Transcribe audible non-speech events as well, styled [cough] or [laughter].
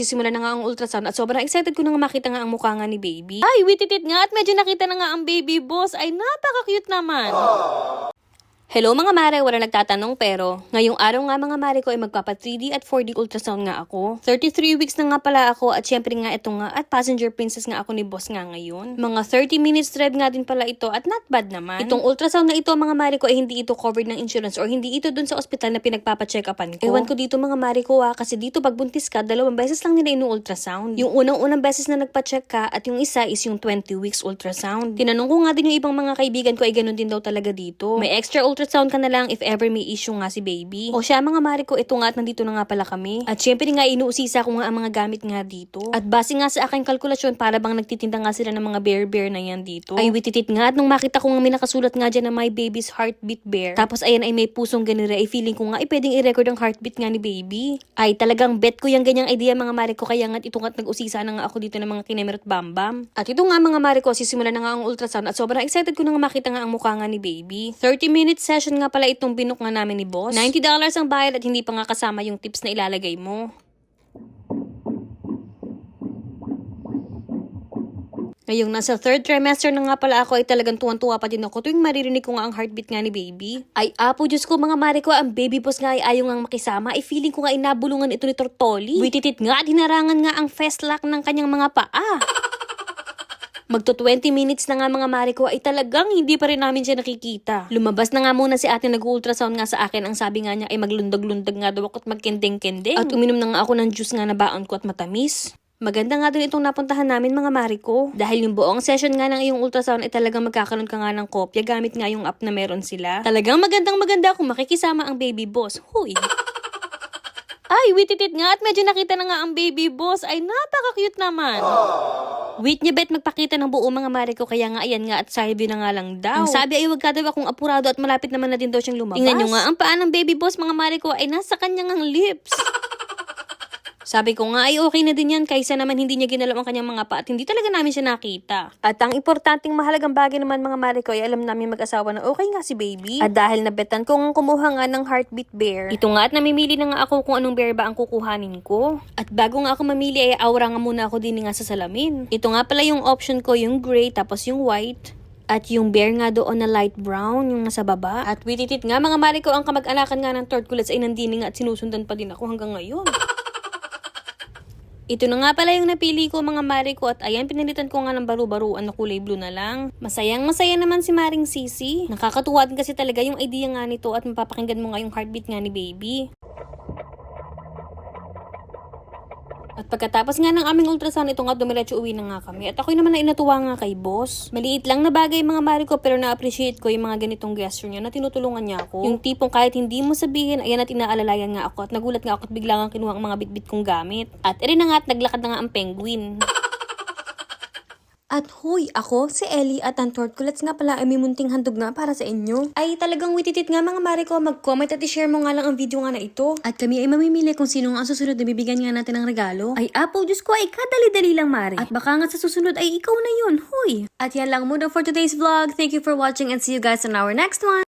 sisimula na nga ang ultrasound at sobrang excited ko na nga makita nga ang mukha nga ni baby. Ay, wititit nga at medyo nakita na nga ang baby boss. Ay, napaka-cute naman. Hello mga mare, wala nagtatanong pero ngayong araw nga mga mare ko ay magpapa 3D at 4D ultrasound nga ako. 33 weeks na nga pala ako at syempre nga ito nga at passenger princess nga ako ni boss nga ngayon. Mga 30 minutes drive nga din pala ito at not bad naman. Itong ultrasound na ito mga mare ko ay hindi ito covered ng insurance or hindi ito dun sa ospital na pinagpapacheck upan ko. Ewan ko dito mga mare ko ha kasi dito pag buntis ka dalawang beses lang nila inu-ultrasound. Yung unang-unang beses na nagpa-check ka at yung isa is yung 20 weeks ultrasound. Tinanong ko nga din yung ibang mga kaibigan ko ay ganun din daw talaga dito. May extra ultrasound ka na lang if ever may issue nga si baby. O siya mga mare ko, ito nga at nandito na nga pala kami. At syempre nga inuusisa ko nga ang mga gamit nga dito. At base nga sa aking kalkulasyon para bang nagtitinda nga sila ng mga bear bear na yan dito. Ay wititit nga at nung makita ko nga may nakasulat nga dyan na my baby's heartbeat bear. Tapos ayan ay may pusong ganire ay feeling ko nga ay pwedeng i-record ang heartbeat nga ni baby. Ay talagang bet ko yung ganyang idea mga mare ko kaya nga ito nga't nag-usisa na nga ako dito ng mga kinemerot bambam. At ito nga mga mare ko sisimula na nga ang ultrasound at sobrang excited ko na nga makita nga ang mukha nga ni baby. 30 minute session nga pala itong binok nga namin ni boss. $90 ang bayad at hindi pa nga kasama yung tips na ilalagay mo. Ngayong nasa third trimester na nga pala ako ay talagang tuwan-tuwa pa din ako tuwing maririnig ko nga ang heartbeat nga ni baby. Ay apo, Diyos ko mga mare ko, ang baby boss nga ay ayaw nga makisama. Ay feeling ko nga inabulungan ito ni Tortoli. Wititit nga at hinarangan nga ang fest lock ng kanyang mga paa. Magto 20 minutes na nga mga mare ko ay talagang hindi pa rin namin siya nakikita. Lumabas na nga muna si ate nag-ultrasound nga sa akin. Ang sabi nga niya ay maglundag-lundag nga daw ako at magkendeng-kendeng. At uminom na nga ako ng juice nga na baon ko at matamis. Maganda nga din itong napuntahan namin mga mare ko. Dahil yung buong session nga ng iyong ultrasound ay talagang magkakaroon ka nga ng kopya gamit nga yung app na meron sila. Talagang magandang maganda kung makikisama ang baby boss. Huy! [laughs] Ay, wititit nga at medyo nakita na nga ang baby boss. Ay, napaka-cute naman. Wait niya bet magpakita ng buo mga mare ko kaya nga ayan nga at sabi na nga lang daw. Ang sabi ay wag ka daw akong apurado at malapit naman na din daw siyang lumabas. Tingnan nyo nga ang paa ng baby boss mga mare ko ay nasa kanyang ang lips. [laughs] Sabi ko nga ay okay na din yan kaysa naman hindi niya ginalaw ang kanyang mga pa at hindi talaga namin siya nakita. At ang importanteng mahalagang bagay naman mga mare ko ay alam namin mag-asawa na okay nga si baby. At dahil nabetan kong kumuha nga ng heartbeat bear, ito nga at namimili na nga ako kung anong bear ba ang kukuhanin ko. At bago nga ako mamili ay aura nga muna ako din nga sa salamin. Ito nga pala yung option ko yung gray tapos yung white. At yung bear nga doon na light brown, yung nasa baba. At wititit nga mga mare ko ang kamag-anakan nga ng tortulets ay nandini nga at sinusundan pa din ako hanggang ngayon. [laughs] Ito na nga pala yung napili ko mga mare ko at ayan pinalitan ko nga ng baru-baruan na kulay blue na lang. Masayang masaya naman si Maring Sisi. Nakakatuwa din kasi talaga yung idea nga nito at mapapakinggan mo nga yung heartbeat nga ni baby. At pagkatapos nga ng aming ultrasound, ito nga dumiretso uwi na nga kami. At ako'y naman na inatuwa nga kay boss. Maliit lang na bagay mga mare ko pero na-appreciate ko yung mga ganitong gesture niya na tinutulungan niya ako. Yung tipong kahit hindi mo sabihin, ayan at inaalalayan nga ako at nagulat nga ako at bigla nga kinuha ang mga bitbit kong gamit. At rin na nga at naglakad na nga ang penguin. At huy, ako, si Ellie at ang Tortculets nga pala ay may munting handog na para sa inyo. Ay talagang wititit nga mga mare ko, mag-comment at i-share mo nga lang ang video nga na ito. At kami ay mamimili kung sino ang susunod na bibigyan nga natin ng regalo. Ay Apple, Diyos ko, ay kadali-dali lang mare. At baka nga sa susunod ay ikaw na yun, huy. At yan lang muna for today's vlog. Thank you for watching and see you guys on our next one.